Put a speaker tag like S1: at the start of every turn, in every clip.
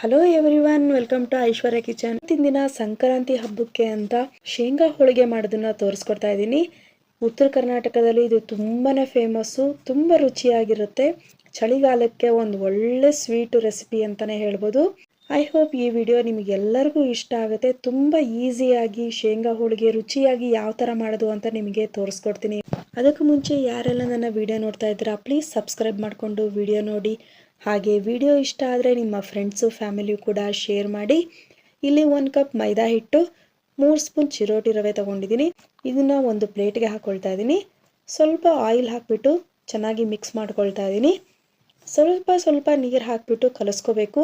S1: Hello everyone welcome to Aishwarya kitchen ದಿನ ಸಂಕ್ರಾಂತಿ ಹಬ್ಬಕ್ಕೆ ಅಂತ ಶೇಂಗಾ ಹೋಳಿಗೆ ಮಾಡೋದನ್ನ ತೋರಿಸ್ಕೊಡ್ತಾ ಇದ್ದೀನಿ. ಉತ್ತರ ಕರ್ನಾಟಕದಲ್ಲಿ ಇದು ತುಂಬಾನೇ ಫೇಮಸ್ಸು ತುಂಬ ರುಚಿಯಾಗಿರುತ್ತೆ. ಚಳಿಗಾಲಕ್ಕೆ ಒಂದು ಒಳ್ಳೆ ಸ್ವೀಟ್ ರೆಸಿಪಿ ಅಂತಾನೆ ಹೇಳ್ಬೋದು. ಐ ಹೋಪ್ ಈ ವಿಡಿಯೋ ನಿಮಗೆಲ್ಲರಿಗೂ ಇಷ್ಟ ಆಗುತ್ತೆ. ತುಂಬ ಈಸಿಯಾಗಿ ಶೇಂಗಾ ಹೋಳಿಗೆ ರುಚಿಯಾಗಿ ಯಾವ ಥರ ಮಾಡೋದು ಅಂತ ನಿಮಗೆ ತೋರಿಸ್ಕೊಡ್ತೀನಿ. ಅದಕ್ಕೂ ಮುಂಚೆ ಯಾರೆಲ್ಲ ನನ್ನ ವಿಡಿಯೋ ನೋಡ್ತಾ ಇದ್ದೀರಾ ಪ್ಲೀಸ್ ಸಬ್ಸ್ಕ್ರೈಬ್ ಮಾಡಿಕೊಂಡು ವಿಡಿಯೋ ನೋಡಿ. ಹಾಗೆ ವಿಡಿಯೋ ಇಷ್ಟ ಆದರೆ ನಿಮ್ಮ ಫ್ರೆಂಡ್ಸು ಫ್ಯಾಮಿಲಿಯು ಕೂಡ ಶೇರ್ ಮಾಡಿ. ಇಲ್ಲಿ ಒಂದು ಕಪ್ ಮೈದಾ ಹಿಟ್ಟು, ಮೂರು ಸ್ಪೂನ್ ಚಿರೋಟಿ ರವೆ ತೊಗೊಂಡಿದ್ದೀನಿ. ಇದನ್ನು ಒಂದು ಪ್ಲೇಟ್ಗೆ ಹಾಕ್ಕೊಳ್ತಾ ಇದ್ದೀನಿ. ಸ್ವಲ್ಪ ಆಯಿಲ್ ಹಾಕಿಬಿಟ್ಟು ಚೆನ್ನಾಗಿ ಮಿಕ್ಸ್ ಮಾಡ್ಕೊಳ್ತಾ ಇದ್ದೀನಿ. ಸ್ವಲ್ಪ ಸ್ವಲ್ಪ ನೀರು ಹಾಕಿಬಿಟ್ಟು ಕಲಿಸ್ಕೋಬೇಕು.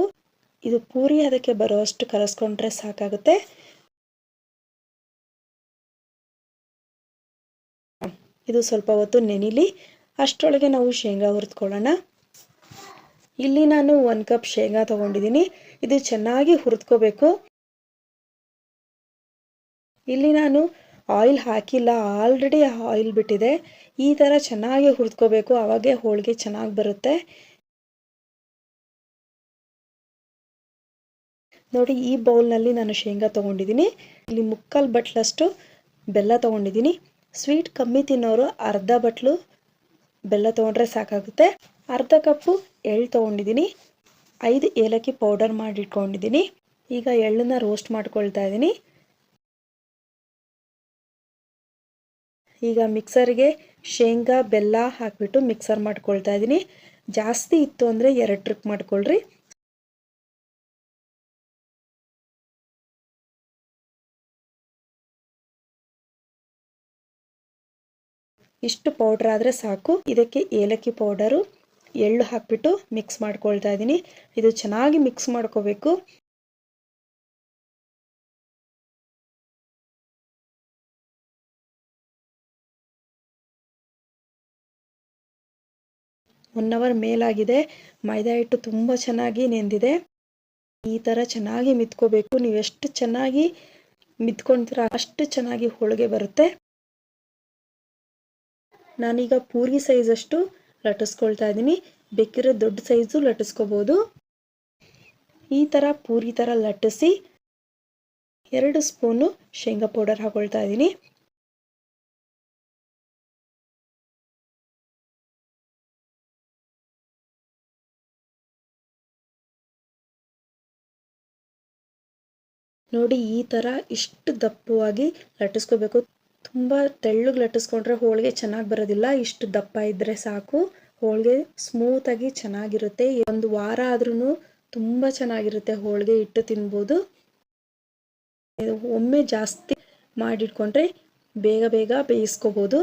S1: ಇದು ಪೂರಿ ಅದಕ್ಕೆ ಬರೋಷ್ಟು ಕಲಸ್ಕೊಂಡ್ರೆ ಸಾಕಾಗುತ್ತೆ. ಇದು ಸ್ವಲ್ಪ ಹೊತ್ತು ನೆನಿಲಿ. ಅಷ್ಟರೊಳಗೆ ನಾವು ಶೇಂಗಾ ಹುರಿದ್ಕೊಳ್ಳೋಣ. ಇಲ್ಲಿ ನಾನು ಒಂದು ಕಪ್ ಶೇಂಗಾ ತಗೊಂಡಿದ್ದೀನಿ. ಇದು ಚೆನ್ನಾಗಿ ಹುರಿದ್ಕೋಬೇಕು. ಇಲ್ಲಿ ನಾನು ಆಯಿಲ್ ಹಾಕಿಲ್ಲ. ಆಲ್ರೆಡಿ ಆಯಿಲ್ ಬಿಟ್ಟಿದೆ. ಈ ಥರ ಚೆನ್ನಾಗಿ ಹುರಿದ್ಕೋಬೇಕು. ಅವಾಗೆ ಹೋಳಿಗೆ ಚೆನ್ನಾಗಿ ಬರುತ್ತೆ. ನೋಡಿ, ಈ ಬೌಲ್ನಲ್ಲಿ ನಾನು ಶೇಂಗಾ ತೊಗೊಂಡಿದ್ದೀನಿ. ಇಲ್ಲಿ ಮುಕ್ಕಾಲು ಬಟ್ಲಷ್ಟು ಬೆಲ್ಲ ತೊಗೊಂಡಿದ್ದೀನಿ. ಸ್ವೀಟ್ ಕಮ್ಮಿ ತಿನ್ನೋರು ಅರ್ಧ ಬಟ್ಲು ಬೆಲ್ಲ ತೊಗೊಂಡ್ರೆ ಸಾಕಾಗುತ್ತೆ. ಅರ್ಧ ಕಪ್ಪು ಎಳ್ಳು ತೊಗೊಂಡಿದ್ದೀನಿ. ಐದು ಏಲಕ್ಕಿ ಪೌಡರ್ ಮಾಡಿಟ್ಕೊಂಡಿದ್ದೀನಿ. ಈಗ ಎಳ್ಳನ್ನ ರೋಸ್ಟ್ ಮಾಡ್ಕೊಳ್ತಾ ಇದ್ದೀನಿ. ಈಗ ಮಿಕ್ಸರ್ಗೆ ಶೇಂಗಾ, ಬೆಲ್ಲ ಹಾಕಿಬಿಟ್ಟು ಮಿಕ್ಸರ್ ಮಾಡ್ಕೊಳ್ತಾ ಇದ್ದೀನಿ. ಜಾಸ್ತಿ ಇತ್ತು ಅಂದರೆ ಎರಡು ಟ್ರಿಪ್ ಮಾಡ್ಕೊಳ್ರಿ. ಇಷ್ಟು ಪೌಡ್ರ್ ಆದರೆ ಸಾಕು. ಇದಕ್ಕೆ ಏಲಕ್ಕಿ ಪೌಡರು ಎಳ್ಳು ಹಾಕಿಬಿಟ್ಟು ಮಿಕ್ಸ್ ಮಾಡ್ಕೊಳ್ತಾ ಇದ್ದೀನಿ ಇದು ಚೆನ್ನಾಗಿ ಮಿಕ್ಸ್ ಮಾಡ್ಕೋಬೇಕು. One hour ಮೇಲಾಗಿದೆ. ಮೈದಾ ಹಿಟ್ಟು ತುಂಬ ಚೆನ್ನಾಗಿ ನೆಂದಿದೆ. ಈ ಥರ ಚೆನ್ನಾಗಿ ಮಿತ್ಕೋಬೇಕು. ನೀವು ಎಷ್ಟು ಚೆನ್ನಾಗಿ ಮಿತ್ಕೊಳ್ತೀರ ಅಷ್ಟು ಚೆನ್ನಾಗಿ ಹೋಳಿಗೆ ಬರುತ್ತೆ. ನಾನೀಗ ಪೂರಿ ಸೈಜಷ್ಟು ಲಟ್ಟಿಸ್ಕೊಳ್ತಾ ಇದ್ದೀನಿ. ಬೇಕಿರೋ ದೊಡ್ಡ ಸೈಜು ಲಟ್ಟಿಸ್ಕೋಬೋದು. ಈ ಥರ ಪೂರಿ ಥರ ಲಟ್ಟಿಸಿ ಎರಡು ಸ್ಪೂನು ಶೇಂಗಾ ಪೌಡರ್ ಹಾಕೊಳ್ತಾ ಇದ್ದೀನಿ. ನೋಡಿ ಈ ಥರ ಇಷ್ಟು ದಪ್ಪವಾಗಿ ಲಟ್ಟಿಸ್ಕೋಬೇಕು. ತುಂಬ ತೆಳ್ಳಗೆ ಲಟ್ಟಿಸ್ಕೊಂಡ್ರೆ ಹೋಳಿಗೆ ಚೆನ್ನಾಗಿ ಬರೋದಿಲ್ಲ. ಇಷ್ಟು ದಪ್ಪ ಇದ್ದರೆ ಸಾಕು. ಹೋಳಿಗೆ ಸ್ಮೂತಾಗಿ ಚೆನ್ನಾಗಿರುತ್ತೆ. ಒಂದು ವಾರ ಆದ್ರೂ ತುಂಬ ಚೆನ್ನಾಗಿರುತ್ತೆ ಹೋಳಿಗೆ ಇಟ್ಟು ತಿನ್ಬೋದು. ಒಮ್ಮೆ ಜಾಸ್ತಿ ಮಾಡಿಟ್ಕೊಂಡ್ರೆ ಬೇಗ ಬೇಗ ಬೇಯಿಸ್ಕೋಬೋದು.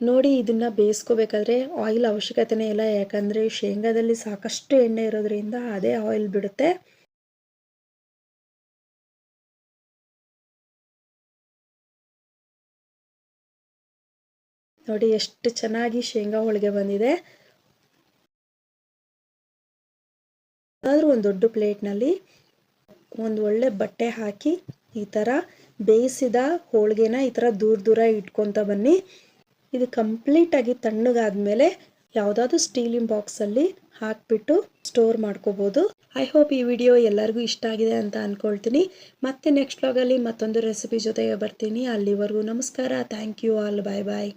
S1: ನೋಡಿ ಇದನ್ನು ಬೇಯಿಸ್ಕೋಬೇಕಾದ್ರೆ ಆಯಿಲ್ ಅವಶ್ಯಕತೆನೇ ಇಲ್ಲ. ಯಾಕಂದರೆ ಶೇಂಗಾದಲ್ಲಿ ಸಾಕಷ್ಟು ಎಣ್ಣೆ ಇರೋದ್ರಿಂದ ಅದೇ ಆಯಿಲ್ ಬಿಡುತ್ತೆ. ನೋಡಿ ಎಷ್ಟು ಚೆನ್ನಾಗಿ ಶೇಂಗಾ ಹೋಳಿಗೆ ಬಂದಿದೆ. ಆದರೂ ಒಂದು ದೊಡ್ಡ ಪ್ಲೇಟ್ನಲ್ಲಿ ಒಂದು ಒಳ್ಳೆ ಬಟ್ಟೆ ಹಾಕಿ ಈ ಥರ ಬೇಯಿಸಿದ ಹೋಳಿಗೆನ ಈ ಥರ ದೂರ ದೂರ ಇಟ್ಕೊತ ಬನ್ನಿ. ಇದು ಕಂಪ್ಲೀಟಾಗಿ ತಣ್ಣಗಾದ್ಮೇಲೆ ಯಾವುದಾದ್ರೂ ಸ್ಟೀಲಿನ ಬಾಕ್ಸಲ್ಲಿ ಹಾಕಿಬಿಟ್ಟು ಸ್ಟೋರ್ ಮಾಡ್ಕೋಬೋದು. ಐ ಹೋಪ್ ಈ ವಿಡಿಯೋ ಎಲ್ಲರಿಗೂ ಇಷ್ಟ ಆಗಿದೆ ಅಂತ ಅಂದ್ಕೊಳ್ತೀನಿ ಮತ್ತೆ ನೆಕ್ಸ್ಟ್ ವ್ಲಾಗಲ್ಲಿ ಮತ್ತೊಂದು ರೆಸಿಪಿ ಜೊತೆಗೆ ಬರ್ತೀನಿ. ಅಲ್ಲಿವರೆಗೂ ನಮಸ್ಕಾರ. Thank you all. Bye bye.